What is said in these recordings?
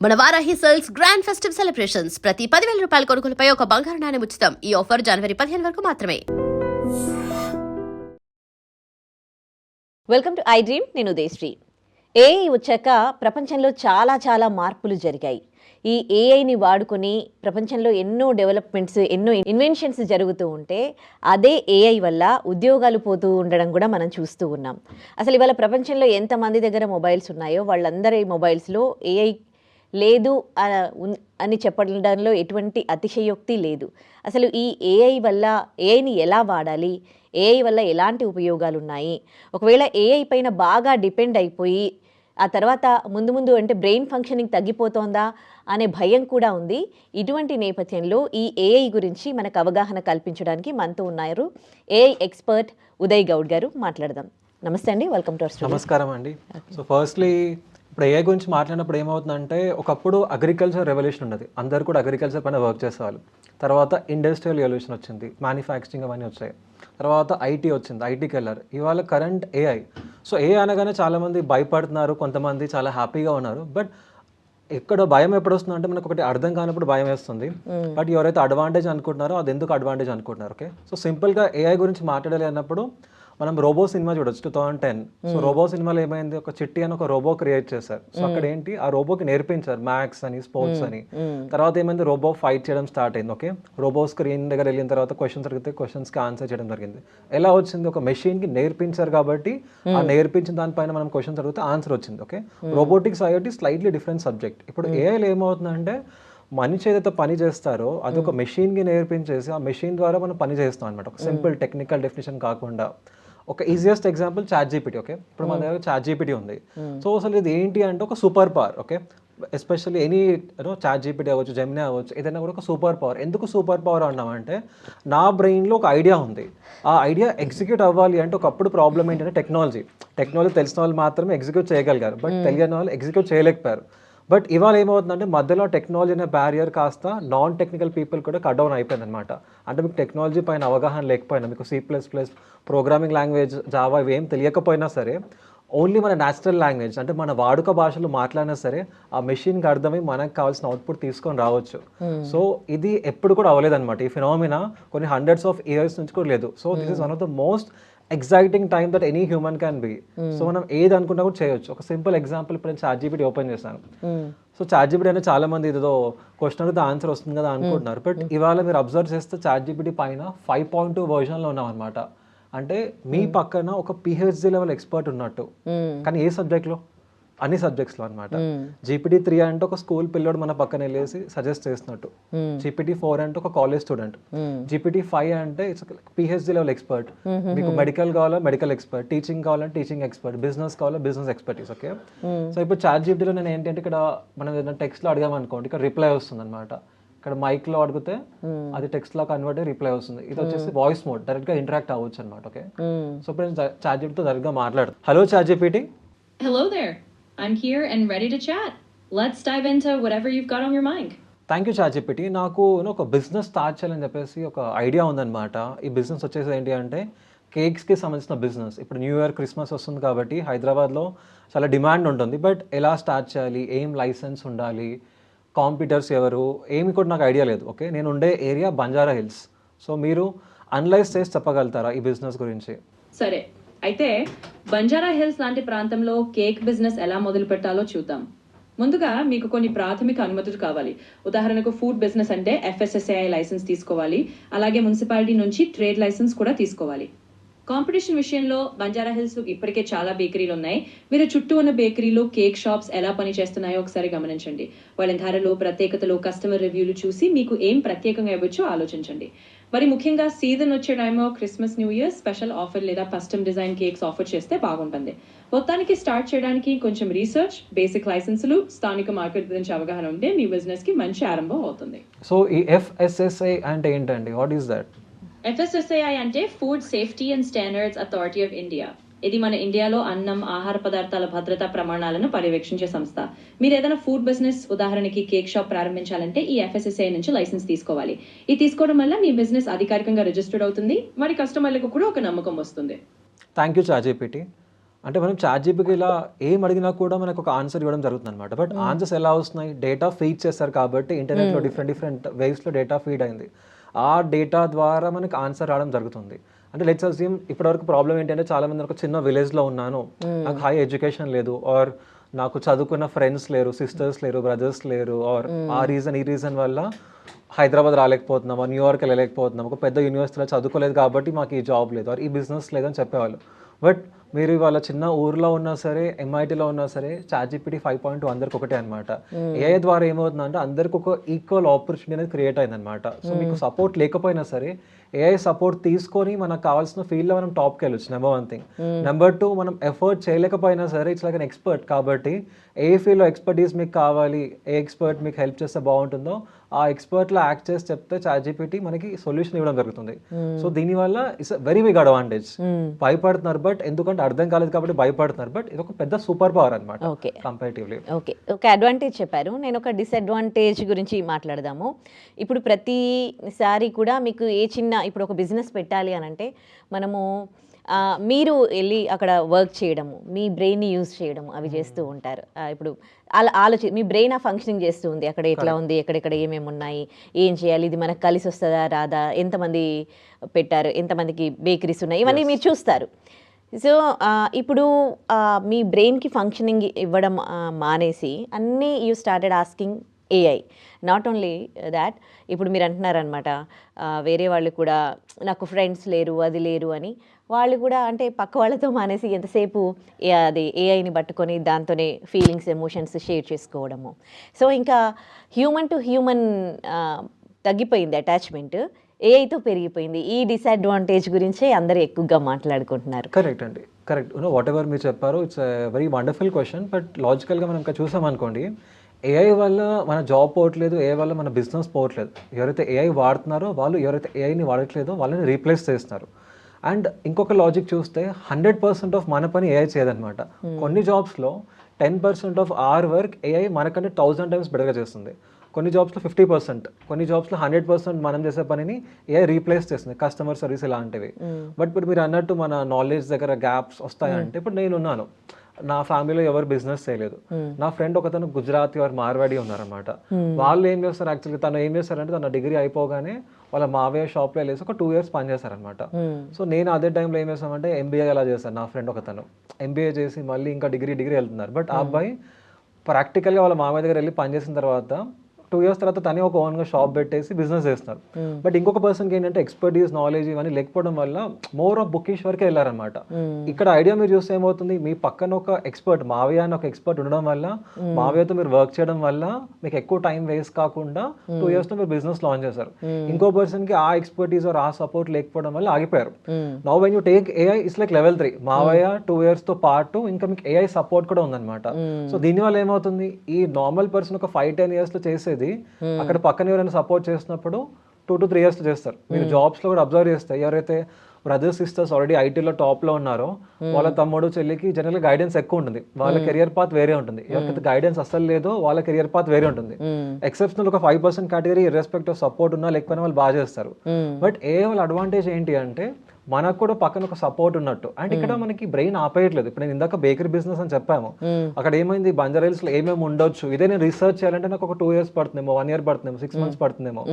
మన Varahi cells grand festive celebrations. ప్రతి పదివేల రూపాయల కొనుగోలుపై ఒక బంగారు నాణ్యం ఉచితం. ఈ ఆఫర్ జనవరి పదిహేను వరకు మాత్రమే. Welcome to I dream. నేను ఉదయశ్రీ. ఏఐ వచ్చాక ప్రపంచంలో చాలా చాలా మార్పులు జరిగాయి. ఈ ఏఐని వాడుకొని ప్రపంచంలో ఎన్నో డెవలప్మెంట్స్ ఎన్నో ఇన్వెన్షన్స్ జరుగుతూ ఉంటే అదే ఏఐ వల్ల ఉద్యోగాలు పోతూ ఉండడం కూడా మనం చూస్తూ ఉన్నాం. అసలు ఇవాళ ప్రపంచంలో ఎంతమంది దగ్గర మొబైల్స్ ఉన్నాయో వాళ్ళందరి మొబైల్స్లో ఏఐ లేదు అని చెప్పడంలో ఎటువంటి అతిశయోక్తి లేదు. అసలు ఈ ఏఐ వల్ల ఏఐని ఎలా వాడాలి? ఏఐ వల్ల ఎలాంటి ఉపయోగాలు ఉన్నాయి ఒకవేళ ఏఐ పైన బాగా డిపెండ్ అయిపోయి ఆ తర్వాత ముందు ముందు అంటే బ్రెయిన్ ఫంక్షనింగ్ తగ్గిపోతోందా అనే భయం కూడా ఉంది. ఇటువంటి నేపథ్యంలో ఈ ఏఐ గురించి మనకు అవగాహన కల్పించడానికి మనతో ఉన్నారు ఏఐ ఎక్స్పర్ట్ ఉదయ్ గౌడ్ గారు. మాట్లాడదాం. నమస్తే అండి. వెల్కమ్ టు నమస్కారం అండి. సో ఫస్ట్లీ ఇప్పుడు ఏ గురించి మాట్లాడినప్పుడు ఏమవుతుందంటే ఒకప్పుడు అగ్రికల్చర్ రెవల్యూషన్ ఉన్నది అందరు కూడా అగ్రికల్చర్ పైన వర్క్ చేసేవాళ్ళు. తర్వాత ఇండస్ట్రియల్ రెవల్యూషన్ వచ్చింది. మ్యానుఫ్యాక్చరింగ్ అవన్నీ వచ్చాయి. తర్వాత ఐటీ వచ్చింది. ఐటీకి వెళ్ళారు. ఇవాళ కరెంట్ ఏఐ సో ఏ అనగానే చాలామంది భయపడుతున్నారు. కొంతమంది చాలా హ్యాపీగా ఉన్నారు. బట్ ఎక్కడ భయం ఎప్పుడు వస్తుంది అంటే మనకు ఒకటి అర్థం కానప్పుడు భయం వేస్తుంది. బట్ ఎవరైతే అడ్వాంటేజ్ అనుకుంటున్నారో అది ఎందుకు అడ్వాంటేజ్ అనుకుంటున్నారు? ఓకే సో సింపుల్గా ఏఐ గురించి మాట్లాడాలి అన్నప్పుడు మనం రోబో సినిమా చూడొచ్చు two thousand ten. So robo సినిమాలో ఏమైంది? ఒక చిట్టి అని ఒక రోబో క్రియేట్ చేశారు. సో అక్కడ ఏంటి ఆ రోబోకి నేర్పించారు మ్యాథ్స్ అని స్పోర్ట్స్ అని. తర్వాత ఏమైంది? రోబో ఫైట్ చేయడం స్టార్ట్ అయింది ఓకే? రోబో స్క్రీన్ దగ్గర వెళ్ళిన తర్వాత క్వశ్చన్స్ అడిగితే క్వశ్చన్స్కి ఆన్సర్ చేయడం జరిగింది. ఎలా వచ్చింది? ఒక మెషిన్కి నేర్పించారు కాబట్టి ఆ నేర్పించిన దానిపైన మనం క్వశ్చన్స్ అడిగితే ఆన్సర్ వచ్చింది okay? Robotics IIT slightly different subject. ఇప్పుడు ఏఐలో ఏమవుతుందంటే మనిషి ఏదైతే పని చేస్తారో అది ఒక మెషిన్కి నేర్పించేసి ఆ మెషిన్ ద్వారా మనం పని చేస్తాం అనమాట ఒక సింపుల్ టెక్నికల్ డెఫినేషన్ కాకుండా. ఒక easiest example chat GPT okay ఇప్పుడు మన దగ్గర చాట్ జీపీటీ ఉంది సో అసలు ఇది ఏంటి అంటే ఒక super power okay especially any you know chat GPT అవ్వచ్చు జెమినీ అవ్వచ్చు ఏదైనా కూడా ఒక సూపర్ పవర్ ఎందుకు సూపర్ పవర్ అన్నామంటే నా బ్రెయిన్లో ఒక ఐడియా ఉంది. ఆ ఐడియా ఎగ్జిక్యూట్ అవ్వాలి అంటే ఒకప్పుడు ప్రాబ్లం ఏంటంటే టెక్నాలజీ టెక్నాలజీ తెలిసిన వాళ్ళు మాత్రమే ఎగ్జిక్యూట్ చేయగలిగారు బట్ తెలియని వాళ్ళు ఎగ్జిక్యూట్ చేయలేకపోయారు. బట్ ఇవాళ ఏమవుతుందంటే మధ్యలో టెక్నాలజీ అనే బ్యారియర్ కాస్త నాన్ టెక్నికల్ పీపుల్ కూడా కట్ డౌన్ అయిపోయింది అనమాట అంటే మీకు టెక్నాలజీ పైన అవగాహన లేకపోయినా మీకు C plus plus programming language Java ఇవేం తెలియకపోయినా సరే ఓన్లీ మన నేచురల్ లాంగ్వేజ్ అంటే మన వాడుక భాషలో మాట్లాడినా సరే ఆ మెషిన్కి అర్థమై మనకు కావాల్సిన అవుట్పుట్ తీసుకొని రావచ్చు. సో ఇది ఎప్పుడు కూడా అవ్వలేదన్నమాట. ఈ ఫినామినా కొన్ని హండ్రెడ్స్ ఆఫ్ ఇయర్స్ నుంచి కూడా లేదు. So this is one of the most exciting time that any human can be so మనం ఏది అనుకున్నా కూడా చేయొచ్చు. ఒక సింపుల్ ఎగ్జాంపుల్ ఇప్పుడు నేను చాట్ జీపీటీ ఓపెన్ చేశాను. సో చాట్ జీపీటీ అనేది చాలా మంది ఏదో క్వశ్చన్ అడిగితే ఆన్సర్ వస్తుంది కదా అనుకుంటున్నారు. బట్ ఇవాళ మీరు అబ్జర్వ్ చేస్తే చాట్ జీపీటీ పైన ఫైవ్ పాయింట్ టూ వర్షన్లో ఉన్నాం అనమాట అంటే మీ పక్కన ఒక పిహెచ్డి లెవెల్ ఎక్స్పర్ట్ ఉన్నట్టు. కానీ ఏ సబ్జెక్ట్లో అన్ని సబ్జెక్ట్స్లో అనమాట జీపీటీ త్రీ అంటే ఒక స్కూల్ పిల్లోడు మన పక్కన వెళ్ళేసి సజెస్ట్ చేసినట్టు జీపీటీ ఫోర్ అంటే ఒక కాలేజ్ స్టూడెంట్. జీపీటీ ఫైవ్ అంటే ఇట్స్ పిహెచ్డి లెవెల్ ఎక్స్పర్ట్ మీకు మెడికల్ కావాలా మెడికల్ ఎక్స్పర్ట్ టీచింగ్ కావాలంటే టీచింగ్ ఎక్స్పర్ట్ బిజినెస్ కావాలా బిజినెస్ ఎక్స్పర్టీస్ ఓకే సో ఇప్పుడు చాట్ జీపీటీలో నేను ఏంటంటే ఇక్కడ మనం ఏదైనా టెక్స్ట్లో అడిగామనుకోండి ఇక్కడ రిప్లై వస్తుంది అనమాట ఇక్కడ మైక్లో అడిగితే అది టెక్స్ట్లో కన్వర్ట్ అయ్యి రిప్లై వస్తుంది. ఇది వచ్చేసి వాయిస్ మోడ్ డైరెక్ట్గా ఇంటరాక్ట్ అవ్వచ్చు అనమాట ఓకే సో ఇప్పుడు జీపీటీతో డైరెక్ట్గా మాట్లాడు hello chat GPT Hello there. I'm here and ready to chat. Let's dive into whatever you've got on your mind. Thank you GPT నాకు ఒక బిజినెస్ స్టార్ట్ చేయాలని చెప్పేసి ఒక ఐడియా ఉందన్నమాట. ఈ బిజినెస్ వచ్చేసి ఏంటి అంటే కేక్స్కి సంబంధించిన బిజినెస్ ఇప్పుడు న్యూ ఇయర్ క్రిస్మస్ వస్తుంది కాబట్టి హైదరాబాద్లో చాలా డిమాండ్ ఉంటుంది. బట్ ఎలా స్టార్ట్ చేయాలి? ఏం లైసెన్స్ ఉండాలి? కాంపిటర్స్ ఎవరు? ఏమి కూడా నాకు ఐడియా లేదు. ఓకే నేను ఉండే ఏరియా బంజారా హిల్స్ సో మీరు అనలైజ్ చేసి చెప్పగలుగుతారా ఈ బిజినెస్ గురించి? సరే. అయితే బంజారా హిల్స్ లాంటి ప్రాంతంలో కేక్ బిజినెస్ ఎలా మొదలు పెట్టాలో చూద్దాం. ముందుగా మీకు కొన్ని ప్రాథమిక అనుమతులు కావాలి. ఉదాహరణకు ఫుడ్ బిజినెస్ అంటే ఎఫ్ఎస్ఎస్ఐ లైసెన్స్ తీసుకోవాలి. అలాగే మున్సిపాలిటీ నుంచి ట్రేడ్ లైసెన్స్ కూడా తీసుకోవాలి. కాంపిటీషన్ విషయంలో బంజారా హిల్స్ ఇప్పటికే చాలా బేకరీలు ఉన్నాయి. మీరు చుట్టూ ఉన్న బేకరీలో కేక్ షాప్స్ ఎలా పనిచేస్తున్నాయో ఒకసారి గమనించండి. వాళ్ళ ధరలు ప్రత్యేకతలు కస్టమర్ రివ్యూలు చూసి మీకు ఏం ప్రత్యేకంగా ఇవ్వచ్చో ఆలోచించండి. మరి ముఖ్యంగా సీజన్ వచ్చే టైంలో Christmas new year special offer లేదా కస్టమ్ డిజైన్ కేక్స్ ఆఫర్ చేస్తే బాగుంటుంది. మొత్తానికి స్టార్ట్ చేయడానికి కొంచెం రీసెర్చ్ బేసిక్ లైసెన్సులు స్థానిక మార్కెట్ గురించి అవగాహన ఉంటే మీ బిజినెస్కి మంచి ఆరంభం అవుతుంది. సో ఈ ఎఫ్ఎస్ఎస్ఐ అంటే ఏంటండి? వాట్ ఈస్ దట్ ఎఫ్ఎస్ఎస్ఐ అంటే food safety and standards authority of India ఇది మన ఇండియాలో అన్నం ఆహార పదార్థాల భద్రతా ప్రమాణాలను పర్యవేక్షించే సంస్థ. మీరు ఏదైనా ఫుడ్ బిజినెస్ ఉదాహరణకి కేక్ షాప్ ప్రారంభించాలంటే ఈ ఎఫ్ఎస్ఎస్ఐ నుంచి లైసెన్స్ తీసుకోవాలి. ఇది తీసుకోవడం వల్ల మీ బిజినెస్ అధికారికంగా రిజిస్టర్డ్ అవుతుంది. మరి కస్టమర్లకు కూడా ఒక నమ్మకం వస్తుంది. థ్యాంక్ యూ చాట్ జీపీటీ అంటే మనం చాట్ జీపీకి ఇలా ఏం అడిగినా కూడా మనకు ఒక ఆన్సర్ ఇవ్వడం జరుగుతుంది అనమాట బట్ ఆన్సర్స్ ఎలా వస్తున్నాయి? డేటా ఫీడ్ చేస్తారు కాబట్టి ఇంటర్నెట్లో డిఫరెంట్ డిఫరెంట్ వేస్లో డేటా ఫీడ్ అయింది. ఆ డేటా ద్వారా మనకి ఆన్సర్ రావడం జరుగుతుంది. అంటే లెట్స్ అస్యూమ్ ఇప్పటివరకు ప్రాబ్లం ఏంటంటే చాలా మంది ఒక చిన్న విలేజ్లో ఉన్నాను. నాకు హై ఎడ్యుకేషన్ లేదు. ఆర్ నాకు చదువుకున్న ఫ్రెండ్స్ లేరు సిస్టర్స్ లేరు బ్రదర్స్ లేరు. ఆర్ ఆ రీజన్ ఈ రీజన్ వల్ల హైదరాబాద్ రాలేకపోతున్నాం న్యూయార్క్ వెళ్ళలేకపోతున్నాం. ఒక పెద్ద యూనివర్సిటీలో చదువుకోలేదు కాబట్టి మాకు ఈ జాబ్ లేదు. ఆర్ ఈ బిజినెస్ లేదని చెప్పేవాళ్ళు. బట్ మీరు ఇవాళ చిన్న ఊర్లో ఉన్నా సరే ఎంఐటీలో ఉన్నా సరే చార్జిపిటీ ఫైవ్ పాయింట్ టూ అందరికి ఒకటే అనమాట ఏ ద్వారా ఏమవుతుందంటే అందరికి ఒక ఈక్వల్ ఆపర్చునిటీ అనేది క్రియేట్ అయిందనమాట సో మీకు సపోర్ట్ లేకపోయినా సరే ఏఐ సపోర్ట్ తీసుకొని మనకు కావాల్సిన ఫీల్డ్లో మనం టాప్కి వెళ్ళొచ్చు number one thing number two మనం ఎఫర్ట్ చేయలేకపోయినా సరే ఇట్స్ లైక్ అన్ ఎక్స్పర్ట్ కాబట్టి ఏ ఫీల్డ్లో ఎక్స్పర్టీస్ మీకు కావాలి ఏ ఎక్స్పర్ట్ మీకు హెల్ప్ చేస్తే బాగుంటుందో ఆ ఎక్స్పర్ట్లో యాక్ట్ చేసి చెప్తే చార్జిపిటీ మనకి సొల్యూషన్ ఇవ్వడం జరుగుతుంది. సో దీనివల్ల ఇట్స్ వెరీ బిగ్ అడ్వాంటేజ్. భయపడుతున్నారు బట్ ఎందుకంటే అర్థం కాలేదు కాబట్టి భయపడుతున్నారు బట్ ఇది ఒక పెద్ద సూపర్ పవర్ అనమాట కంపారిటివ్లీ. ఓకే. ఒక అడ్వాంటేజ్ చెప్పారు. నేను ఒక డిసడ్వాంటేజ్ గురించి మాట్లాడదాము. ఇప్పుడు ప్రతిసారి కూడా మీకు ఏ చిన్న ఇప్పుడు ఒక బిజినెస్ పెట్టాలి అని అంటే మనము మీరు వెళ్ళి అక్కడ వర్క్ చేయడము మీ బ్రెయిన్ని యూజ్ చేయడము అవి చేస్తూ ఉంటారు. ఆ, ఇప్పుడు అలా ఆలోచి మీ బ్రెయిన్ ఆ ఫంక్షనింగ్ చేస్తూ ఉంది. అక్కడ ఎట్లా ఉంది ఎక్కడెక్కడ ఏమేమి ఉన్నాయి ఏం చేయాలి ఇది మనకు కలిసి వస్తుందా రాదా ఎంతమంది పెట్టారు ఎంతమందికి బేకరీస్ ఉన్నాయి ఇవన్నీ మీరు చూస్తారు. సో ఇప్పుడు మీ బ్రెయిన్కి ఫంక్షనింగ్ ఇవ్వడం మానేసి అన్నీ you started asking AI not only that ఇప్పుడు మీరు అంటున్నారనమాట వేరే వాళ్ళు కూడా నాకు ఫ్రెండ్స్ లేరు అది లేరు అని వాళ్ళు కూడా అంటే పక్క వాళ్ళతో మానేసి ఎంతసేపు ఏ- అది ఏఐని పట్టుకొని దాంతోనే ఫీలింగ్స్ ఎమోషన్స్ షేర్ చేసుకోవడము. సో ఇంకా హ్యూమన్ టు హ్యూమన్ తగ్గిపోయింది అటాచ్మెంట్ ఏఐతో పెరిగిపోయింది. ఈ డిసడ్వాంటేజ్ గురించే అందరూ ఎక్కువగా మాట్లాడుకుంటున్నారు. కరెక్ట్ అండి. కరెక్ట్ యూనో వాట్ ఎవర్ మీరు చెప్పారు it's very wonderful question but లాజికల్గా మనం ఇంకా చూసామనుకోండి ఏఐ వల్ల మన జాబ్ పోవట్లేదు ఏఐ వల్ల మన బిజినెస్ పోవట్లేదు. ఎవరైతే ఏఐ వాడుతున్నారో వాళ్ళు ఎవరైతే ఏఐని వాడట్లేదో వాళ్ళని రీప్లేస్ చేస్తున్నారు. అండ్ ఇంకొక లాజిక్ చూస్తే హండ్రెడ్ పర్సెంట్ ఆఫ్ మన పని ఏఐ చేయదన్నమాట. కొన్ని జాబ్స్లో ten percent of our work AI మనకంటే థౌజండ్ టైమ్స్ బెటర్గా చేస్తుంది. కొన్ని జాబ్స్లో ఫిఫ్టీ పర్సెంట్ కొన్ని జాబ్స్లో హండ్రెడ్ పర్సెంట్ మనం చేసే పనిని ఏ రీప్లేస్ చేస్తుంది కస్టమర్ సర్వీస్ ఇలాంటివి. బట్ ఇప్పుడు మీరు అన్నట్టు మన నాలెడ్జ్ దగ్గర గ్యాప్స్ వస్తాయంటే ఇప్పుడు నేను ఉన్నాను నా ఫ్యామిలీలో ఎవరు బిజినెస్ చేయలేదు. నా ఫ్రెండ్ ఒకతను గుజరాతీ వారు మార్వాడి ఉన్నారనమాట వాళ్ళు ఏం చేస్తారు యాక్చువల్గా తను ఏం చేస్తారంటే తన డిగ్రీ అయిపోగానే వాళ్ళ మావయ్య షాప్లో వెళ్ళేసి ఒక టూ ఇయర్స్ పనిచేస్తారనమాట సో నేను అదే టైంలో ఏం చేస్తామంటే ఎంబీఏ అలా చేశాను నా ఫ్రెండ్ ఒకతను. ఎంబీఏ చేసి మళ్ళీ ఇంకా డిగ్రీ డిగ్రీ వెళ్తున్నారు. బట్ ఆ అబ్బాయి ప్రాక్టికల్గా వాళ్ళ మామయ్య దగ్గర వెళ్ళి పనిచేసిన తర్వాత టూ ఇయర్స్ తర్వాత తనే ఒక ఓన్గా షాప్ పెట్టేసి బిజినెస్ చేస్తున్నారు. బట్ ఇంకొక పర్సన్కి ఏంటంటే ఎక్స్పర్టీస్ నాలెడ్జ్ ఇవన్నీ లేకపోవడం వల్ల మోర్ ఆఫ్ బుకిష్ వరకే వెళ్ళారనమాట ఇక్కడ ఐడియా మీరు చూస్తే ఏమవుతుంది? మీ పక్కన ఒక ఎక్స్పర్ట్ మావయ్య అని ఒక ఎక్స్పర్ట్ ఉండడం వల్ల మావయ్యతో మీరు వర్క్ చేయడం వల్ల మీకు ఎక్కువ టైం వేస్ట్ కాకుండా టూ ఇయర్స్లో మీరు బిజినెస్ లాంచ్ చేశారు. ఇంకో పర్సన్కి ఆ ఎక్స్పర్టీస్ ఆర్ ఆ సపోర్ట్ లేకపోవడం వల్ల ఆగిపోయారు. Now when you take AI it's like level three మావయ్య టూ ఇయర్స్తో పాటు ఇంకా మీకు ఏఐ సపోర్ట్ కూడా ఉందన్నమాట. సో దీనివల్ల ఏమవుతుంది? ఈ నార్మల్ పర్సన్ ఒక ఫైవ్ టెన్ ఇయర్స్లో చేసేది అక్కడ పక్కన ఎవరైనా సపోర్ట్ చేసినప్పుడు టూ టు త్రీ ఇయర్స్ చేస్తారు. మీరు జాబ్స్లో కూడా అబ్జర్వ్ చేస్తే ఎవరైతే బ్రదర్స్ సిస్టర్స్ ఆల్రెడీ ఐటీలో టాప్లో ఉన్నారో వాళ్ళ తమ్ముడు చెల్లికి జనరల్ గైడెన్స్ ఎక్కువ ఉంటుంది. వాళ్ళ కెరియర్ పాత్ వేరే ఉంటుంది. ఎవరికైతే గైడెన్స్ అసలు లేదో వాళ్ళ కెరియర్ పాత్ వేరే ఉంటుంది. ఎక్సెప్షనల్ ఒక five percent category respect of support ఉన్నా లేకపోయినా వాళ్ళు బాగా చేస్తారు. బట్ ఏ వాళ్ళ అడ్వాంటేజ్ ఏంటి అంటే మనకు కూడా పక్కన ఒక సపోర్ట్ ఉన్నట్టు. అండ్ ఇక్కడ మనకి బ్రెయిన్ ఆపేయట్లేదు. ఇప్పుడు నేను ఇందాక బేకరీ బిజినెస్ అని చెప్పాము. అక్కడ ఏమైంది? బంజారాయిల్స్లో ఏమేమి ఉండొచ్చు? ఇదే నేను రీసెర్చ్ చేయాలంటే నాకు ఒక టూ ఇయర్స్ పడుతుందేమో వన్ ఇయర్ పడుతుందేమో సిక్స్ మంత్స్ పడుతుందేమో.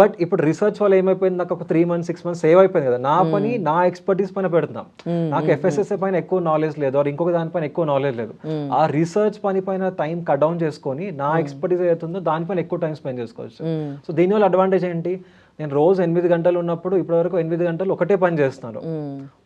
బట్ ఇప్పుడు రీసెర్చ్ వల్ల ఏమైపోయింది? నాకు ఒక three months six months save అయిపోయింది కదా. నా పని నా ఎక్స్పర్టీస్ పైన పెడుతున్నాం. నాకు ఎఫ్ఎస్ఎస్ఏ పైన ఎక్కువ నాలెడ్జ్ లేదు. ఆర్ ఇంకొక దానిపైన ఎక్కువ నాలెడ్జ్ లేదు. ఆ రీసెర్చ్ పని పైన టైం కట్ డౌన్ చేసుకొని నా ఎక్స్పర్టీస్ ఏదైతుందో దానిపైన ఎక్కువ టైం స్పెండ్ చేసుకోవచ్చు. సో దీనివల్ల అడ్వాంటేజ్ ఏంటి? నేను రోజు ఎనిమిది గంటలు ఉన్నప్పుడు ఇప్పటివరకు ఎనిమిది గంటలు ఒకటే పని చేస్తున్నాను.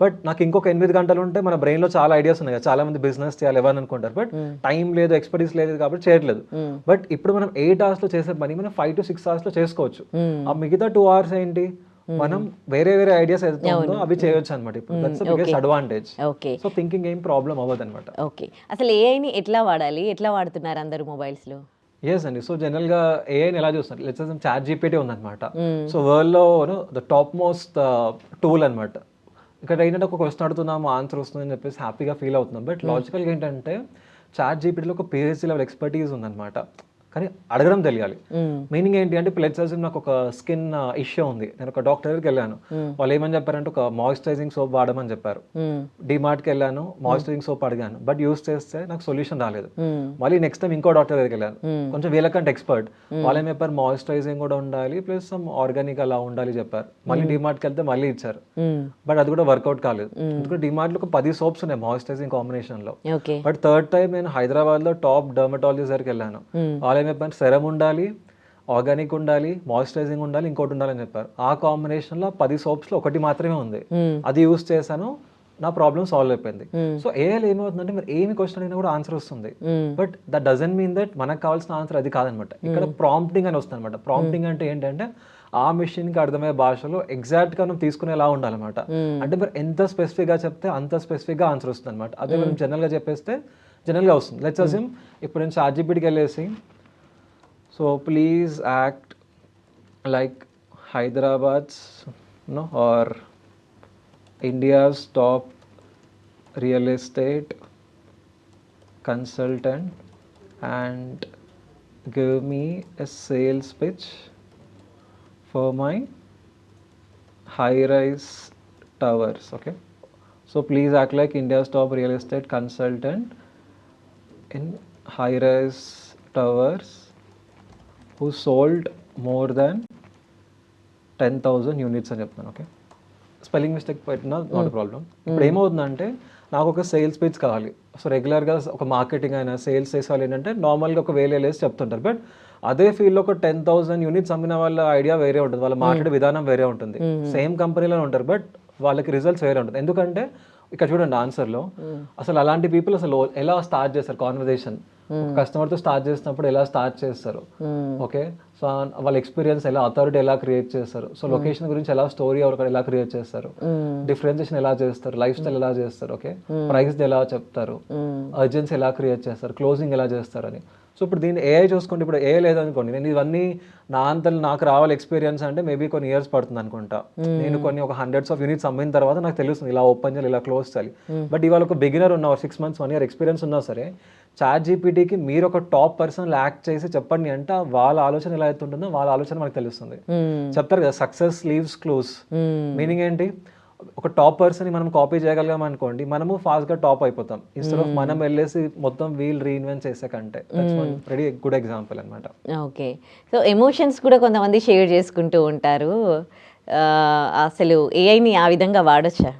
బట్ నాకు ఇంకొక ఎనిమిది గంటలు ఉంటే మన బ్రెయిన్లో చాలా ఐడియాస్ ఉన్నాయి కదా. చాలా మంది బిజినెస్ చేయాలి ఎవరు అనుకుంటారు. బట్ టైం లేదు ఎక్స్పర్టీస్ లేదు కాబట్టి చేయట్లేదు. బట్ ఇప్పుడు మనం ఎయిట్ అవర్స్లో చేసే పని మనం ఫైవ్ టు సిక్స్ అవర్స్లో చేసుకోవచ్చు. ఆ మిగతా టూ అవర్స్ ఏంటి? మనం వేరే వేరే ఐడియాస్ ఏదైతే అవి చేయొచ్చు అనమాట ఇప్పుడు అడ్వాంటేజ్ ఓకే సో థింకింగ్ ఏం ప్రాబ్లం అవ్వదు అనమాట ఓకే అసలు ఏఐని ఎట్లా వాడాలి? ఎట్లా వాడుతున్నారు అందరు మొబైల్స్లో ఎస్ అండి సో జనరల్గా ఏఐని ఎలా చూస్తారు? లెట్స్ చాట్ జీపీటీ ఉందన్నమాట. సో వరల్డ్లో ద టాప్ మోస్ట్ టూల్ అన్నమాట. ఇక్కడ ఏంటంటే ఒక క్వశ్చన్ అడుగుతున్నాము ఆన్సర్ వస్తుందని చెప్పేసి హ్యాపీగా ఫీల్ అవుతున్నాం. బట్ లాజికల్గా ఏంటంటే చాట్ జీపీటీలో ఒక పిహెచ్డీ లెవెల్ ఎక్స్పర్టీస్ ఉందన్నమాట. కానీ అడగడం తెలియాలి. మీనింగ్ ఏంటి అంటే ఇప్పుడు లెట్స్ నాకు ఒక స్కిన్ ఇష్యూ ఉంది. నేను ఒక డాక్టర్ దగ్గరికి వెళ్ళాను. వాళ్ళు ఏమని చెప్పారంటే ఒక మాయిశ్చరైజింగ్ సోప్ వాడమని చెప్పారు. డిమార్ట్కి వెళ్ళాను మాయిశ్చరైజింగ్ సోప్ అడిగాను. బట్ యూస్ చేస్తే నాకు సొల్యూషన్ రాలేదు. మళ్ళీ నెక్స్ట్ టైం ఇంకో డాక్టర్ దగ్గరికి వెళ్ళాను. కొంచెం వీళ్ళకంటే ఎక్స్పర్ట్ వాళ్ళు ఏం చెప్పారు? మాయిశ్చరైజింగ్ కూడా ఉండాలి ప్లస్ సమ్ ఆర్గానిక్ అలా ఉండాలి చెప్పారు. మళ్ళీ డిమార్ట్కి వెళ్తే మళ్ళీ ఇచ్చారు. బట్ అది కూడా వర్కౌట్ కాలేదు. ఎందుకంటే డిమార్ట్లో ఒక పది సోప్స్ ఉన్నాయి మాయిశ్చరైజింగ్ కాంబినేషన్లో బట్ థర్డ్ టైం నేను హైదరాబాద్లో టాప్ డర్మటాలజిస్ట్ దగ్గరికి వెళ్ళాను. వాళ్ళు ఏం చెప్పారు సెరం ఉండాలి ఆర్గానిక్ ఉండాలి మాయిశ్చరైజింగ్ ఉండాలి ఇంకోటి ఉండాలని చెప్పారు. ఆ కాంబినేషన్లో పది సోప్స్లో ఒకటి మాత్రమే ఉంది. అది యూస్ చేశాను నా ప్రాబ్లం సాల్వ్ అయిపోయింది. సో ఏఐలో ఏమవుతుందంటే మీరు ఏమి క్వశ్చన్ అయినా కూడా ఆన్సర్ వస్తుంది. But that doesn't mean that మనకు కావాల్సిన ఆన్సర్ అది కాదనమాట. ఇక్కడ ప్రాంప్టింగ్ అని వస్తుంది అనమాట ప్రాంప్టింగ్ అంటే ఏంటంటే ఆ machine కి అర్థమయ్యే భాషలో exact గా మనం తీసుకునేలా ఉండాలన్నమాట. అంటే మీరు ఎంత specific గా చెప్తే అంత specific గా ఆన్సర్ వస్తుంది అనమాట అదే మనం general గా చెప్పేస్తే general గా వస్తుంది. లెట్స్ అసిమ్ ఇప్పుడు నేను చార్జీపీటీకి వెళ్ళేసి So please act like Hyderabad's no or India's top real estate consultant and give me a sales pitch for my high rise towers okay? So please act like india's top real estate consultant in high rise towers. Who sold more than 10000 units అని చెప్తాను okay spelling mistake పెట్టినా not problem ఇప్పుడు ఏమవుతుందంటే నాకు ఒక sales page కావాలి. So రెగ్యులర్గా ఒక మార్కెటింగ్ అయినా సేల్స్ చేసే వాళ్ళు ఏంటంటే నార్మల్గా ఒక వేలు వేసి చెప్తుంటారు. బట్ అదే ఫీల్డ్లో ఒక టెన్ థౌసండ్ యూనిట్స్ అమ్మిన వాళ్ళ ఐడియా వేరే ఉంటుంది. వాళ్ళ మాట్లాడే విధానం వేరే ఉంటుంది. సేమ్ కంపెనీలో ఉంటారు. బట్ వాళ్ళకి రిజల్ట్స్ వేరే ఉంటుంది. ఎందుకంటే ఇక్కడ చూడండి ఆన్సర్లో అసలు అలాంటి పీపుల్ అసలు ఎలా స్టార్ట్ చేస్తారు కాన్వర్జేషన్ కస్టమర్తో స్టార్ట్ చేసినప్పుడు ఎలా స్టార్ట్ చేస్తారు? ఓకే సో వాళ్ళ ఎక్స్పీరియన్స్ ఎలా అథారిటీ ఎలా క్రియేట్ చేస్తారు? సో లొకేషన్ గురించి ఎలా స్టోరీ ఎలా క్రియేట్ చేస్తారు? డిఫరెన్షియేషన్ ఎలా చేస్తారు? లైఫ్ స్టైల్ ఎలా చేస్తారు? ఓకే ప్రైస్ ఎలా చెప్తారు? అర్జెన్సీ ఎలా క్రియేట్ చేస్తారు? క్లోజింగ్ ఎలా చేస్తారు అని సో ఇప్పుడు దీన్ని ఏఐ చూసుకుంటే ఇప్పుడు ఏ లేదనుకోండి నేను ఇవన్నీ నా అంతలు నాకు రావాలి ఎక్స్పీరియన్స్ అంటే మేబీ కొన్ని ఇయర్స్ పడుతుంది అనుకుంటా. నేను కొన్ని ఒక హండ్రెడ్స్ ఆఫ్ యూనిట్స్ అమ్మిన తర్వాత నాకు తెలుస్తుంది ఇలా ఓపెన్ చేయాలి ఇలా క్లోజ్ చేయాలి. బట్ ఇవాళ ఒక బిగినర్ ఉన్న six months one year experience ఉన్నా సరే చాట్ జీపీటీకి మీరు ఒక టాప్ పర్సన్ యాక్ట్ చేసి చెప్పండి అంటే వాళ్ళ ఆలోచన ఎలా అయితే ఉంటుందో వాళ్ళ ఆలోచన మనకు తెలుస్తుంది. చెప్తారు కదా సక్సెస్ లీవ్స్ క్లోజ్ మీనింగ్ ఏంటి? ఒక టాప్ పర్సన్ మనం కాపీ చేయగలిగాం అనుకోండి మనము ఫాస్ట్గా టాప్ అయిపోతాం. ఇన్స్టెడ్ ఆఫ్ మనం వెళ్ళేసి మొత్తం వీల్ రీఇన్వెంట్ చేసే కంటే వెరీ గుడ్ ఎగ్జాంపుల్ అనమాట ఓకే సో ఎమోషన్స్ కూడా కొంతమంది షేర్ చేసుకుంటూ ఉంటారు. అసలు ఏఐని ఆ విధంగా వాడొచ్చా?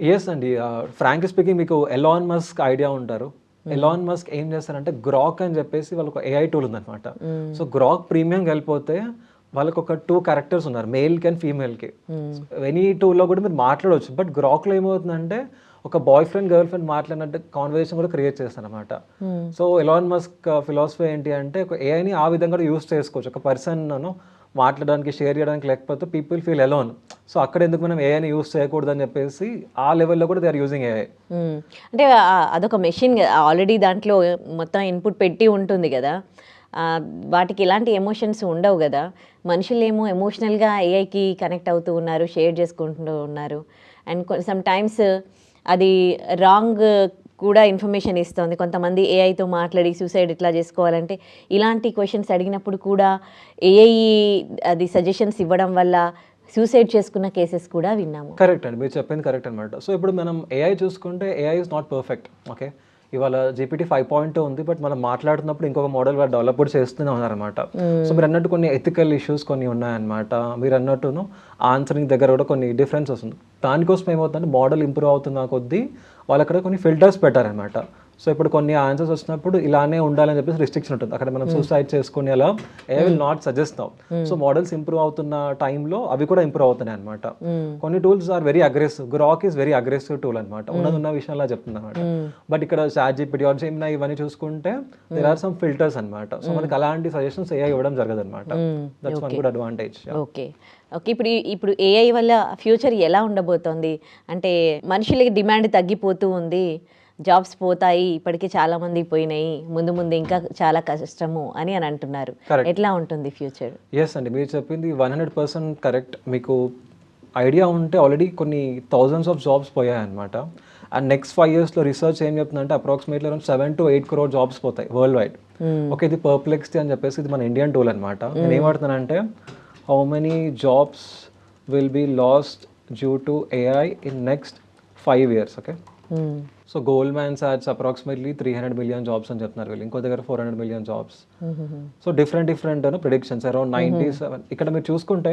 ఎస్ అండి. ఫ్రాంక్ స్పీకింగ్ మీకు ఎలాన్ మస్క్ ఐడియా ఉంటారు. ఎలాన్ మస్క్ ఏం చేస్తారంటే గ్రాక్ అని చెప్పేసి వాళ్ళకి ఏఐ టూల్ ఉందన్నమాట. సో గ్రాక్ ప్రీమియం వెళ్ళిపోతే వాళ్ళకి ఒక టూ క్యారెక్టర్స్ ఉన్నారు మేల్కి అండ్ ఫీమేల్కి. ఎనీ టూల్లో కూడా మీరు మాట్లాడవచ్చు బట్ గ్రాక్లో ఏమవుతుందంటే ఒక బాయ్ ఫ్రెండ్ గర్ల్ ఫ్రెండ్ మాట్లాడినట్టు కాన్వర్సేషన్ కూడా క్రియేట్ చేస్తారనమాట సో ఎలాన్ మస్క్ ఫిలాసఫీ ఏంటి అంటే ఒక ఏఐని ఆ విధంగా కూడా యూస్ చేసుకోవచ్చు. ఒక పర్సన్ మాట్లాడడానికి షేర్ చేయడానికి లేకపోతే పీపుల్ ఫీల్ ఎలోన్ సో అక్కడ ఎందుకు మనం ఏఐని యూస్ చేయకూడదు అని చెప్పేసి ఆ లెవెల్లో కూడా దే ఆర్ యూజింగ్ ఏఐ. అంటే అదొక మెషిన్ ఆల్రెడీ దాంట్లో మొత్తం ఇన్పుట్ పెట్టి ఉంటుంది కదా. వాటికి ఇలాంటి ఎమోషన్స్ ఉండవు కదా. మనుషులేమో ఎమోషనల్గా ఏఐకి కనెక్ట్ అవుతూ ఉన్నారు షేర్ చేసుకుంటూ ఉన్నారు. అండ్ సమ్ టైమ్స్ అది రాంగ్ కూడా ఇన్ఫర్మేషన్ ఇస్తుంది. కొంతమంది ఏఐతో మాట్లాడి సూసైడ్ ఇట్లా చేసుకోవాలంటే ఇలాంటి క్వశ్చన్స్ అడిగినప్పుడు కూడా ఏఐ అది సజెషన్స్ ఇవ్వడం వల్ల సూసైడ్ చేసుకున్న కేసెస్ కూడా విన్నాము. కరెక్ట్ అండి. మీరు చెప్పింది కరెక్ట్ అనమాట సో ఇప్పుడు మనం ఏఐ చూసుకుంటే AI is not perfect okay ఇవాళ జీపీటీ ఫైవ్ పాయింట్ ఉంది బట్ మనం మాట్లాడుతున్నప్పుడు ఇంకొక మోడల్ వాళ్ళు డెవలప్ కూడా చేస్తూనే ఉన్నారనమాట సో మీరు అన్నట్టు కొన్ని ఎథికల్ ఇష్యూస్ కొన్ని ఉన్నాయన్నమాట. మీరు అన్నట్టును ఆన్సరింగ్ దగ్గర కూడా కొన్ని డిఫరెన్స్ వస్తుంది దానికోసం ఏమవుతుందంటే మోడల్ ఇంప్రూవ్ అవుతున్న కొద్దీ వాళ్ళు అక్కడ కొన్ని ఫిల్టర్స్ పెట్టారనమాట సో ఇప్పుడు కొన్ని ఆన్సర్స్ వచ్చినప్పుడు ఇలానే ఉండాలని చెప్పేసి రిస్ట్రిక్షన్ ఉంటుంది. అక్కడ మనం సూసైడ్ చేసుకునే అలా ఏ will not suggest now so models improve అవుతున్న టైంలో అవి కూడా ఇంప్రూవ్ అవుతున్నాయి అనమాట కొన్ని tools are very aggressive Grok is very aggressive tool అనమాట ఉన్నది ఉన్న విషయంలో చెప్తుంది అనమాట బట్ ఇక్కడ జీపీటీ ఆర్ జెమినా ఇవన్నీ చూసుకుంటే దేర్ ఆర్ సమ్ ఫిల్టర్స్ అనమాట సో మనకి అలాంటి సజెషన్స్ ఏ ఇవ్వడం జరగదు అనమాట that's one good advantage okay okay ఇప్పుడు ఇప్పుడు ఏఐ వల్ల ఫ్యూచర్ ఎలా ఉండబోతోంది? అంటే మనుషులకి డిమాండ్ తగ్గిపోతూ ఉంది. జాబ్స్ పోతాయి ఇప్పటికే చాలా మంది పోయినాయి ముందు ముందు ఇంకా చాలా కష్టము అని అని అంటున్నారు. ఎట్లా ఉంటుంది ఫ్యూచర్? ఎస్ అండి మీరు చెప్పింది వన్ హండ్రెడ్ పర్సెంట్ కరెక్ట్. మీకు ఐడియా ఉంటే ఆల్రెడీ కొన్ని థౌజండ్స్ ఆఫ్ జాబ్స్ పోయాయి అనమాట అండ్ నెక్స్ట్ ఫైవ్ ఇయర్స్లో రీసెర్చ్ ఏం చెప్తుందంటే approximately around seven to eight crore jobs పోతాయి వరల్డ్ వైడ్ ఓకే ఇది పర్ప్లెక్స్టీ అని చెప్పేసి ఇది మన ఇండియన్ టూల్ అనమాట నేను ఏమంటున్నానంటే how many jobs will be lost due to AI in next five years okay so Goldman SATS approximately three hundred million jobs అని చెప్తున్నారు వీళ్ళు. ఇంకో దగ్గర four hundred million jobs so different different predictions around ninety seven ఇక్కడ మీరు చూసుకుంటే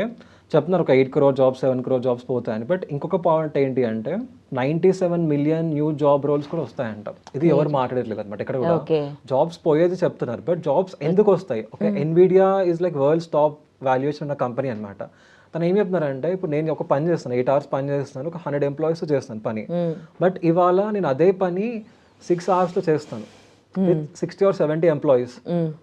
చెప్తున్నారు ఒక eight crore jobs seven crore jobs పోతాయని. బట్ ఇంకొక పాయింట్ ఏంటి అంటే ninety seven million new job roles కూడా వస్తాయంట. ఇది ఎవరు మాట్లాడట్లేదు అనమాట ఇక్కడ కూడా. జాబ్స్ పోయేది చెప్తున్నారు. బట్ జాబ్స్ ఎందుకు వస్తాయి? Okay Nvidia is like world's top valuation ఉన్న కంపెనీ అనమాట తను ఏం చెప్తున్నారంటే ఇప్పుడు నేను ఒక పని చేస్తాను ఎయిట్ అవర్స్ పని చేస్తున్నాను ఒక హండ్రెడ్ ఎంప్లాయీస్ చేస్తాను పని. బట్ ఇవాళ నేను అదే పని సిక్స్ అవర్స్లో చేస్తాను. సిక్స్టీ ఆర్ సెవెంటీ ఎంప్లాయీస్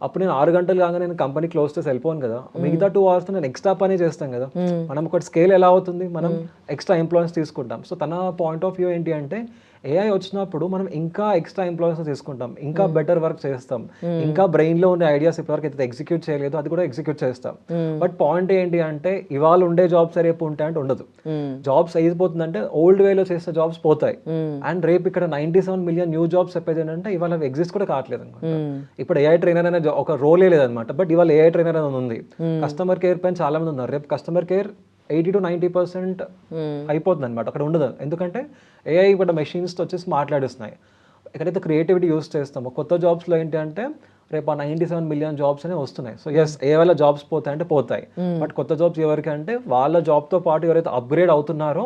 అప్పుడు నేను ఆరు గంటలు కాగా నేను కంపెనీ క్లోజ్ చేసి వెళ్ళిపోను కదా. మిగతా టూ అవర్స్ నేను ఎక్స్ట్రా పని చేస్తాను కదా. మనం ఒకటి స్కేల్ ఎలా అవుతుంది? మనం ఎక్స్ట్రా ఎంప్లాయీస్ తీసుకుంటాం. సో తన పాయింట్ ఆఫ్ వ్యూ ఏంటి అంటే ఏఐ వచ్చినప్పుడు మనం ఇంకా ఎక్స్ట్రా ఎంప్లాయీస్ తీసుకుంటాం. ఇంకా బెటర్ వర్క్ చేస్తాం. ఇంకా బ్రెయిన్లో ఉండే ఐడియాస్ ఇప్పటివరకు అయితే ఎగ్జిక్యూట్ చేయలేదు అది కూడా ఎగ్జిక్యూట్ చేస్తాం. బట్ పాయింట్ ఏంటి అంటే ఇవాళ ఉండే జాబ్స్ రేపు ఉంటాయి అంటే ఉండదు జాబ్స్ అయిపోతుందంటే ఓల్డ్ వేలో చేసే జాబ్స్ పోతాయి. అండ్ రేపు ఇక్కడ ninety seven million new jobs చెప్పేది ఏంటంటే ఇవాళ ఎగ్జిస్ట్ కూడా కావట్లేదు అనమాట ఇప్పుడు ఏఐ ట్రైనర్ అనే ఒక రోలే లేదనమాట బట్ ఇవాళ ఏఐ ట్రైనర్ అనేది ఉంది. కస్టమర్ కేర్ పైన చాలా మంది ఉన్నారు. రేపు customer care eighty to ninety percent అయిపోతుంది అనమాట అక్కడ ఉండదు. ఎందుకంటే ఏఐ ఇప్పుడు మెషిన్స్తో వచ్చేసి మాట్లాడిస్తున్నాయి. ఎక్కడైతే క్రియేటివిటీ యూస్ చేస్తామో కొత్త జాబ్స్లో ఏంటి అంటే రేపు ఆ నైంటీ సెవెన్ మిలియన్ జాబ్స్ అనేవి వస్తున్నాయి. సో ఎస్ ఏ వల్ల జాబ్స్ పోతాయి అంటే పోతాయి. బట్ కొత్త జాబ్స్ ఎవరికి అంటే వాళ్ళ జాబ్తో పాటు ఎవరైతే అప్గ్రేడ్ అవుతున్నారో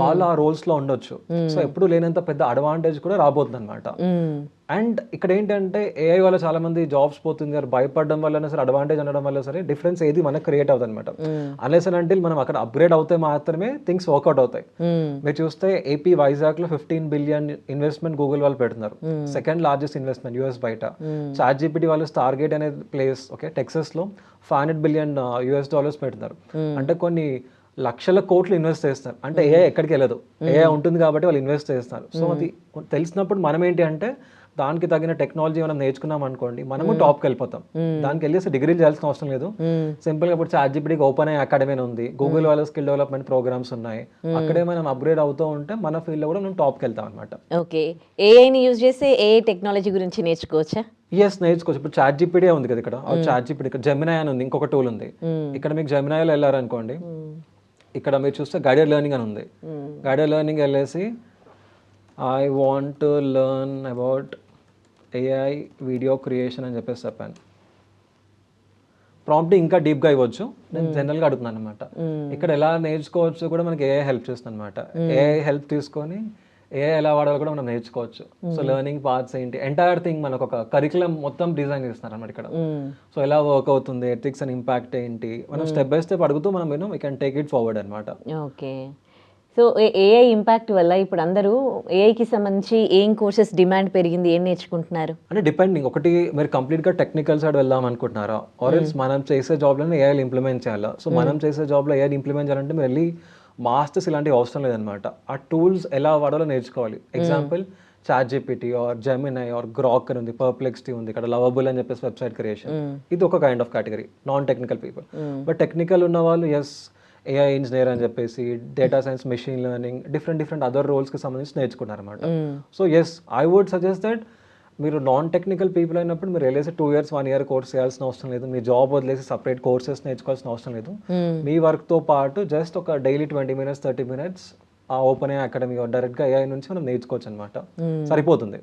వాళ్ళు ఆ రోల్స్లో ఉండొచ్చు. సో ఎప్పుడు లేనంత పెద్ద అడ్వాంటేజ్ కూడా రాబోతుంది అనమాట అండ్ ఇక్కడ ఏంటంటే ఏఐ వల్ల చాలా మంది జాబ్స్ పోతుంది గారు భయపడడం వల్ల సరే అడ్వాంటేజ్ అనడం వల్ల సరే డిఫరెన్స్ ఏది మనకు క్రియేట్ అవుతుంది అనమాట అన్లెస్ అంటే మనం అక్కడ అప్గ్రేడ్ అవుతే మాత్రమే థింగ్స్ వర్కౌట్ అవుతాయి. మీరు చూస్తే ఏపీ వైజాగ్లో ఫిఫ్టీన్ బిలియన్ ఇన్వెస్ట్మెంట్ గూగుల్ వాళ్ళు పెడుతున్నారు. సెకండ్ లార్జెస్ట్ ఇన్వెస్ట్మెంట్ యూఎస్ బయట. చాట్ జీపీటీ వాళ్ళు స్టార్ గేట్ అనే place okay టెక్సస్లో five hundred billion US dollars పెడుతున్నారు. అంటే కొన్ని లక్షల కోట్లు ఇన్వెస్ట్ చేస్తారు అంటే ఏ ఎక్కడికి వెళ్ళదు. ఏ ఉంటుంది కాబట్టి వాళ్ళు ఇన్వెస్ట్ చేస్తారు సో అది తెలిసినప్పుడు మనం ఏంటి అంటే దానికి తగిన టెక్నాలజీ మనం నేర్చుకున్నాం అనుకోండి మనము టాప్కి వెళ్ళిపోతాం. దానికి వెళ్ళేసి డిగ్రీలు చేయాల్సిన అవసరం లేదు. సింపుల్గా ఇప్పుడు చాట్ జీపీటీకి ఓపెన్ అయ్యే అకాడమీ ఉంది. గూగుల్ వాళ్ళ స్కిల్ డెవలప్మెంట్ ప్రోగ్రామ్స్ ఉన్నాయి. అక్కడే మనం అప్గ్రేడ్ అవుతూ ఉంటే మన ఫీల్డ్లో కూడా మనం టాప్కి వెళ్తాం అనమాట ఓకే ఏఐని యూజ్ చేస్తే ఏఐ టెక్నాలజీ గురించి నేర్చుకోవచ్చా? ఎస్ నేర్చుకోవచ్చు. ఇప్పుడు చాట్ జీపీటీ ఉంది కదా ఇక్కడ? చాట్ జీపీటీ ఇక్కడ జెమినాయ్ అని ఉంది. ఇంకొక టూల్ ఉంది. ఇక్కడ మీకు జెమినాయ్లో వెళ్ళారనుకోండి ఇక్కడ మీరు చూస్తే గైడెడ్ లెర్నింగ్ అని ఉంది. గైడెడ్ లెర్నింగ్ వెళ్ళేసి I want to learn about AI video creation అని చెప్పేసి చెప్పాను. ప్రాంప్ట్ ఇంకా డీప్గా ఇవ్వచ్చు. నేను జనరల్గా అడుగుతున్నాను అనమాట ఇక్కడ ఎలా నేర్చుకోవచ్చు కూడా మనకి ఏఐ హెల్ప్ చేస్తుంది అనమాట ఏఐ హెల్ప్ తీసుకొని ఏఐ ఎలా వాడాలో కూడా మనం నేర్చుకోవచ్చు. సో లెర్నింగ్ పార్ట్స్ ఏంటి? ఎంటైర్ థింగ్ మనకు ఒక కరికులం మొత్తం డిజైన్ చేస్తున్నారు అనమాట ఇక్కడ. సో ఎలా వర్క్ అవుతుంది ఎథిక్స్ అండ్ ఇంపాక్ట్ ఏంటి? మనం స్టెప్ బై స్టెప్ అడుగుతూ మనం you know we can take it forward అనమాట ఓకే సో ఏఐ ఇంపాక్ట్ వల్ల ఇప్పుడు అందరూ ఏఐకి సంబంధించి ఏం కోర్సెస్ డిమాండ్ పెరిగింది ఏం నేర్చుకుంటున్నారు? అంటే డిపెండింగ్ ఒకటి మీరు కంప్లీట్గా టెక్నికల్ సైడ్ వెళ్దాం అనుకుంటున్నారా? ఆర్ ఎల్స్ మనం చేసే జాబ్లోనే ఏఐ ఇంప్లిమెంట్ చేయాలా? సో మనం చేసే జాబ్లో ఏఐ ఇంప్లిమెంట్ చేయాలంటే మీరు వెళ్ళి మాస్టర్స్ ఇలాంటివి అవసరం లేదనమాట ఆ టూల్స్ ఎలా వాడాలో నేర్చుకోవాలి. Example ChatGPT or Gemini or Grok అని ఉంది పర్ప్లెక్సిటీ ఉంది ఇక్కడ లవబుల్ అని చెప్పేసి వెబ్సైట్ క్రియేషన్ ఇది ఒక kind of category non technical people but technical ఉన్న వాళ్ళు ఎస్ ఏఐ ఇంజనీర్ అని చెప్పేసి data science machine learning different different other రోల్స్కి సంబంధించి నేర్చుకున్నారు అనమాట so yes I would suggest that మీరు నాన్ టెక్నికల్ పీపుల్ అయినప్పుడు మీరు వెళ్ళేసి two years one year course చేయాల్సిన అవసరం లేదు. మీ జాబ్ వదిలేసి సపరేట్ కోర్సెస్ నేర్చుకోవాల్సిన అవసరం లేదు. మీ వర్క్తో పాటు జస్ట్ ఒక daily twenty minutes thirty minutes ఆ ఓపెన్ ఏ అకాడమీ డైరెక్ట్గా ఏఐ నుంచి మనం నేర్చుకోవచ్చు అనమాట సరిపోతుంది.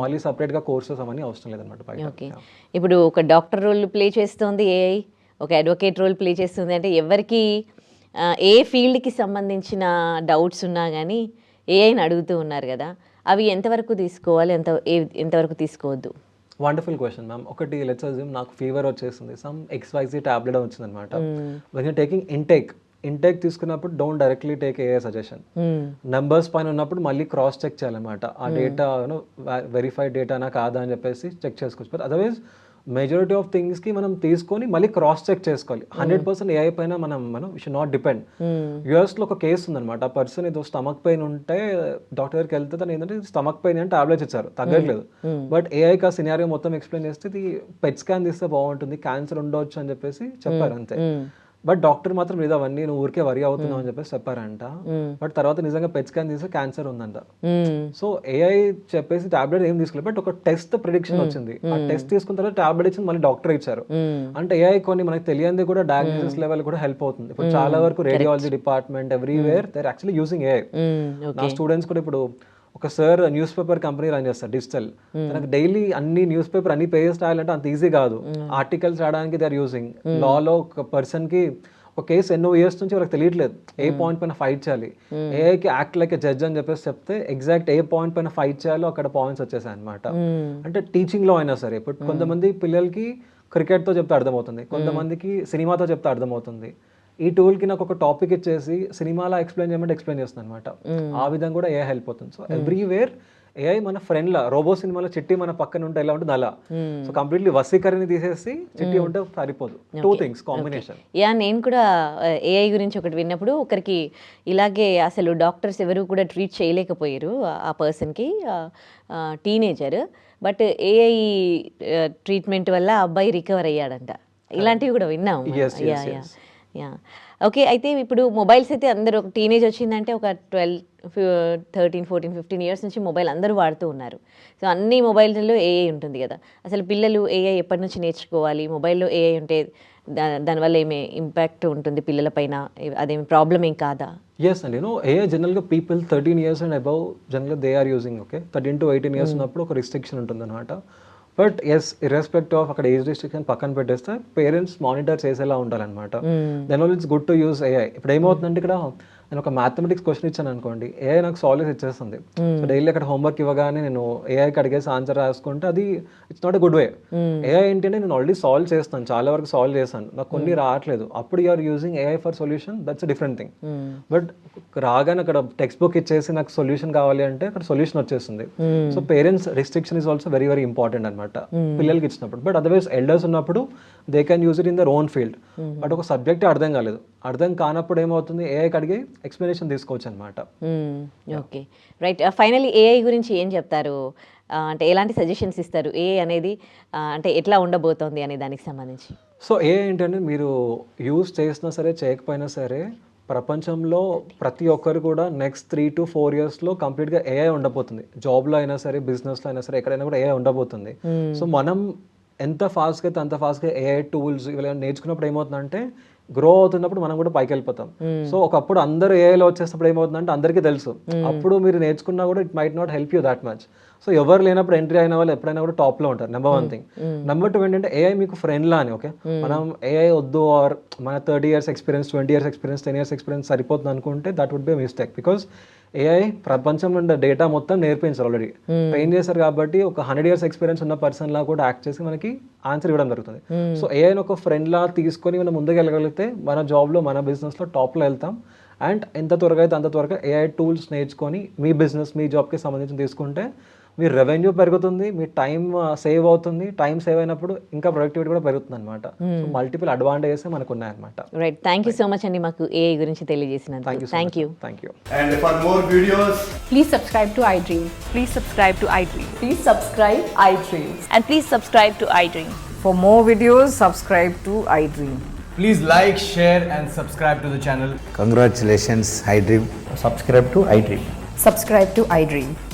మళ్ళీ సపరేట్గా కోర్సెస్ అవన్నీ అవసరం లేదన్నమాట ఓకే ఇప్పుడు ఒక డాక్టర్ రోల్ ప్లే చేస్తుంది ఏఐ ఒక అడ్వకేట్ రోల్ ప్లే చేస్తుంది అంటే ఎవరికి ఏ ఫీల్డ్కి సంబంధించిన డౌట్స్ ఉన్నా కానీ ఏఐని అడుగుతూ ఉన్నారు కదా అవి ఎంతవరకు తీసుకోవాలి ఎంత ఏ- ఎంతవరకు తీసుకోవద్దు? వండర్ఫుల్ క్వశ్చన్ మ్యామ్ ఒకటి లెట్స్ అజ్యూమ్ నాకు ఫీవర్ వచ్చేసింది. సమ్ ఎక్స్వైజీ టాబ్లెట్ వచ్చింది అనమాట when you taking intake intake తీసుకున్నప్పుడు don't directly take a suggestion numbers పైన ఉన్నప్పుడు మళ్ళీ క్రాస్ చెక్ చేయాలన్నమాట. ఆ డేటా వెరిఫైడ్ డేటానా కాదా అని చెప్పేసి చెక్ చేసుకోవచ్చు. అదర్వైజ్ మెజారిటీ ఆఫ్ థింగ్స్కి మనం తీసుకొని మళ్ళీ క్రాస్ చెక్ చేసుకోవాలి. హండ్రెడ్ పర్సెంట్ ఏఐ పైన మనం మనం షుడ్ నాట్ డిపెండ్ యుఎస్లో ఒక కేసు ఉందన్నమాట. ఆ పర్సన్ ఏదో స్టమక్ పెయిన్ ఉంటే డాక్టర్ దగ్గరికి వెళ్తే తను ఏంటంటే స్టమక్ పెయిన్ అని టాబ్లెట్స్ ఇచ్చారు. తగ్గట్లేదు. బట్ ఏఐకి ఆ సినారియో మొత్తం ఎక్స్ప్లెయిన్ చేస్తే ఇది పెట్ స్కాన్ తీస్తే బాగుంటుంది క్యాన్సర్ ఉండవచ్చు అని చెప్పేసి చెప్పారు అంతే. బట్ డాక్టర్ మాత్రం ఇది అవన్నీ నువ్వు ఊరికే వరి అవుతున్నావు అని చెప్పేసి చెప్పారంట. బట్ తర్వాత నిజంగా పెట్ స్కాన్ తీస్తే క్యాన్సర్ ఉందంట. సో ఏఐ చెప్పేసి టాబ్లెట్ ఏం తీసుకోలేదు బట్ ఒక టెస్ట్ ప్రిడిక్షన్ వచ్చింది. ఆ టెస్ట్ తీసుకున్న తర్వాత టాబ్లెట్ ఇచ్చి మళ్ళీ డాక్టర్ ఇచ్చారు. అంటే ఏఐ కొన్ని మనకి తెలియంది కూడా డయాగ్నోసిస్ లెవెల్ కూడా హెల్ప్ అవుతుంది. ఇప్పుడు చాలా వరకు radiology department everywhere there actually using AI. నా స్టూడెంట్స్ కూడా ఇప్పుడు ఒక sir newspaper company run చేస్తారు డిజిటల్ తనకు డైలీ అన్ని న్యూస్ పేపర్ అన్ని పేజెస్ రాయాలంటే అంత ఈజీ కాదు. ఆర్టికల్స్ రాయడానికి దే ఆర్ యూజింగ్ లాలో ఒక పర్సన్కి ఒక కేసు ఎన్నో ఇయర్స్ నుంచి వాళ్ళకి తెలియట్లేదు. ఏ పాయింట్ పైన ఫైట్ చేయాలి. ఏఐకి యాక్ట్ లైక్ జడ్జ్ అని చెప్పేసి చెప్తే ఎగ్జాక్ట్ ఏ పాయింట్ పైన ఫైట్ చేయాలో అక్కడ పాయింట్స్ వచ్చేసాయి అనమాట అంటే టీచింగ్లో అయినా సరే ఇప్పుడు కొంతమంది పిల్లలకి క్రికెట్తో చెప్తే అర్థమవుతుంది. కొంతమందికి సినిమాతో చెప్తే అర్థమవుతుంది. ఈ టూల్కి నాకు ఒక టాపిక్ ఇచ్చేసి సినిమాలో ఎక్స్ప్లెయిన్ చేయమంటే ఎక్స్ప్లెయిన్ చేస్తుంది అనమాట ఆ విధంగా కూడా ఏ హెల్ప్ అవుతుంది. సో ఎవ్రీవేర్ ఏఐ మన ఫ్రెండ్ లా రోబో సినిమాలో చిట్టి మన పక్కన ఉంటే ఎలా ఉంటుంది అలా. సో కంప్లీట్లీ వసీకరణి తీసేసి చిట్టి ఉంటే సరిపోదు. టూ థింగ్స్ కాంబినేషన్ యా నేను కూడా ఏఐ గురించి ఒకటి విన్నప్పుడు ఒకరికి ఇలాగే అసలు డాక్టర్స్ ఎవరు కూడా ట్రీట్ చేయలేకపోయారు ఆ- ఆ పర్సన్కి టీనేజర్ బట్ ఏఐ ట్రీట్మెంట్ వల్ల అబ్బాయి రికవర్ అయ్యాడంట. ఇలాంటివి కూడా yes, యా ఓకే అయితే ఇప్పుడు మొబైల్స్ అయితే అందరూ ఒక టీనేజ్ వచ్చిందంటే ఒక twelve thirteen fourteen fifteen years నుంచి మొబైల్ అందరూ వాడుతూ ఉన్నారు. సో అన్ని మొబైల్స్లో ఏఐ ఉంటుంది కదా. అసలు పిల్లలు ఏఐ ఎప్పటి నుంచి నేర్చుకోవాలి? మొబైల్లో ఏఐ ఉంటే దా దానివల్ల ఏమి ఇంపాక్ట్ ఉంటుంది పిల్లలపైన అదేమి ప్రాబ్లం ఏం కాదా? ఎస్ అండి నో ఏ జనరల్గా people thirteen years and above జనరల్గా they are using okay thirteen to eighteen years ఉన్నప్పుడు ఒక రిస్ట్రిక్షన్ ఉంటుంది అనమాట బట్ ఎస్ ఇర్రెస్పెక్ట్ ఆఫ్ అక్కడ ఏజ్ రిస్ట్రిక్షన్ పక్కన పెట్టేస్తే పేరెంట్స్ మానిటర్ చేసేలా ఉండాలన్నమాట. Then all it's good to use AI ఇప్పుడు ఏమవుతుందంటే ఇక్కడ నేను ఒక మ్యాథమెటిక్స్ క్వశ్చన్ ఇచ్చాను అనుకోండి. ఏఐ నాకు సాల్వ్ ఇచ్చేస్తుంది. సో డైలీ అక్కడ హోంవర్క్ ఇవ్వగానే నేను ఏఐకి అడిగేసి ఆన్సర్ రాసుకుంటే అది it's not a good way AI ఏంటంటే నేను ఆల్రెడీ సాల్వ్ చేస్తాను. చాలా వరకు సాల్వ్ చేశాను. నాకు కొన్ని రావట్లేదు. అప్పుడు you're using AI for solution that's different thing but రాగానే అక్కడ టెక్స్ట్ బుక్ ఇచ్చేసి నాకు సొల్యూషన్ కావాలి అంటే అక్కడ సొల్యూషన్ వచ్చేస్తుంది. So parents restriction is also very very important అనమాట పిల్లలకి ఇచ్చినప్పుడు. బట్ అదర్వైజ్ ఎల్డర్స్ ఉన్నప్పుడు they can use it in their own field but ఒక సబ్జెక్ట్ అర్థం కాలేదు. అర్థం కానప్పుడు ఏమవుతుంది? ఏఐకి అడిగి ఎక్స్ప్లెనేషన్ తీసుకోవచ్చు అనమాట ఓకే రైట్ ఫైనలీ ఏఐ గురించి ఏం చెప్తారు? ఆ, అంటే ఎలాంటి సజెషన్స్ ఇస్తారు? ఏఐ అనేది ఆ, అంటే ఎట్లా ఉండబోతోంది అనే దానికి సంబంధించి. సో ఏ ఏంటంటే మీరు యూజ్ చేసినా సరే చేయకపోయినా సరే ప్రపంచంలో ప్రతి ఒక్కరు కూడా నెక్స్ట్ త్రీ టు ఫోర్ ఇయర్స్లో కంప్లీట్గా ఏఐ ఉండబోతుంది. జాబ్లో అయినా సరే బిజినెస్లో అయినా సరే ఎక్కడైనా కూడా ఏఐ ఉండబోతుంది. సో మనం ఎంత ఫాస్ట్గా అయితే అంత ఫాస్ట్గా ఏఐ టూల్స్ ఇవి నేర్చుకున్నప్పుడు ఏమవుతుందంటే గ్రో అవుతున్నప్పుడు మనం కూడా పైకి వెళ్ళిపోతాం. సో ఒకప్పుడు అందరూ ఏఐలో వచ్చేటప్పుడు ఏమవుతుందంటే అందరికీ తెలుసు. అప్పుడు మీరు నేర్చుకున్నా కూడా it might not help you that much so ఎవరు లేనప్పుడు ఎంట్రీ అయిన వాళ్ళు ఎప్పుడైనా కూడా టాప్లో ఉంటారు number one thing number two ఏంటంటే ఏఐ మీకు ఫ్రెండ్ లా అని ఓకే మనం ఏఐ వద్దు ఆర్ మన thirty years experience twenty years experience ten years experience సరిపోతుంది అనుకుంటే that would be mistake because AI ప్రపంచంలో ఉండే డేటా మొత్తం నేర్పించారు ఆల్రెడీ ట్రైన్ చేశారు కాబట్టి ఒక హండ్రెడ్ ఇయర్స్ ఎక్స్పీరియన్స్ ఉన్న పర్సన్ లా కూడా యాక్ట్ చేసి మనకి ఆన్సర్ ఇవ్వడం జరుగుతుంది. సో ఏఐని ఒక ఫ్రెండ్ లా తీసుకొని మనం ముందుకు వెళ్ళగలిగితే మన జాబ్లో మన బిజినెస్లో టాప్లో వెళ్తాం. అండ్ ఎంత త్వరగా అయితే అంత త్వరగా ఏఐ టూల్స్ నేర్చుకొని మీ బిజినెస్ మీ జాబ్కి సంబంధించి తీసుకుంటే మీ రెవెన్యూ పెరుగుతుంది మీ టైం సేవ్ అవుతుంది టైం సేవ్ అయినప్పుడు ఇంకా ప్రొడక్టివిటీ కూడా పెరుగుతుంది అనమాట సో మల్టిపుల్ అడ్వాంటేజెస్ మనకు ఉన్నాయన్నమాట right thank you so much అండి మాకు ఏఐ గురించి తెలియజేసినందుకు thank you thank you And for more videos, Please subscribe to iDream. Please subscribe to iDream. Please subscribe iDreams. And please subscribe to iDream. For more videos, subscribe to iDream. please like, share, and subscribe to the channel. Congratulations, iDream. Subscribe to iDream. Subscribe to iDream.